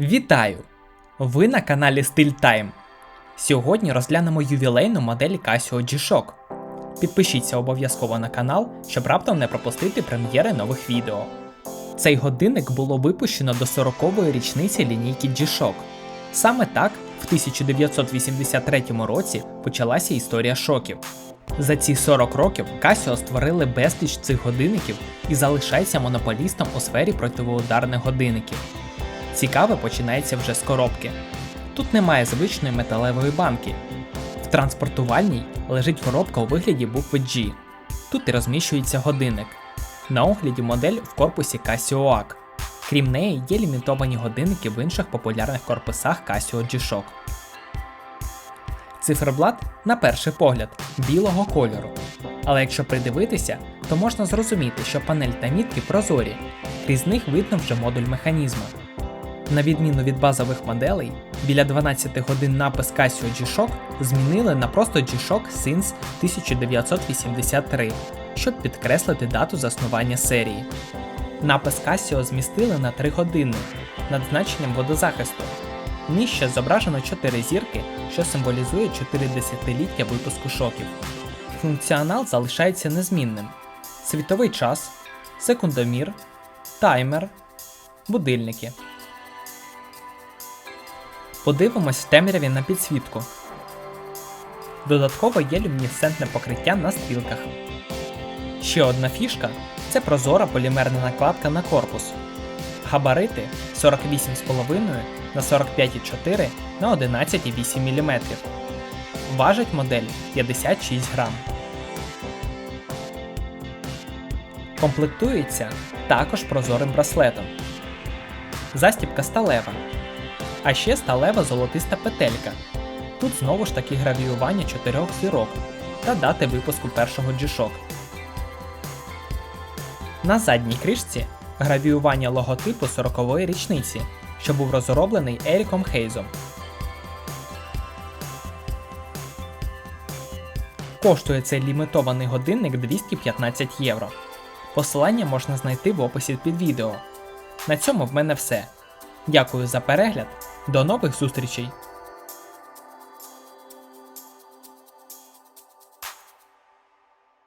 Вітаю! Ви на каналі Стиль Time. Сьогодні розглянемо ювілейну модель Casio G-Shock. Підпишіться обов'язково на канал, щоб раптом не пропустити прем'єри нових відео. Цей годинник було випущено до 40-ї річниці лінійки G-Shock. Саме так, в 1983 році почалася історія шоків. За ці 40 років Casio створили безліч цих годинників і залишається монополістом у сфері противоударних годинників. Цікаве починається вже з коробки. Тут немає звичної металевої банки. В транспортувальній лежить коробка у вигляді букви G. Тут і розміщується годинник. На огляді модель в корпусі Casio OAK. Крім неї, є лімітовані годинники в інших популярних корпусах Casio G-Shock. Циферблат, на перший погляд, білого кольору. Але якщо придивитися, то можна зрозуміти, що панель та мітки прозорі, крізь них видно вже модуль механізму. На відміну від базових моделей, біля 12 годин напис Casio G-Shock змінили на просто G-Shock Since 1983, щоб підкреслити дату заснування серії. Напис Casio змістили на 3 години над значенням водозахисту. Нижче зображено 4 зірки, що символізує 4 десятиліття випуску шоків. Функціонал залишається незмінним: світовий час, секундомір, таймер, будильники. Подивимось в темряві на підсвітку. Додатково є люмінесцентне покриття на стрілках. Ще одна фішка це прозора полімерна накладка на корпус. Габарити 48,5 на 45,4 на 11,8 мм. Важить модель 56 грам. Комплектується також прозорим браслетом. Застібка сталева. А ще сталева золотиста петелька. Тут знову ж таки гравіювання чотирьох зірок та дати випуску першого G-Shock. На задній кришці гравіювання логотипу 40-ї річниці, що був розроблений Еріком Хейзом. Коштує цей лімітований годинник 215 євро. Посилання можна знайти в описі під відео. На цьому в мене все. Дякую за перегляд. До нових зустрічей!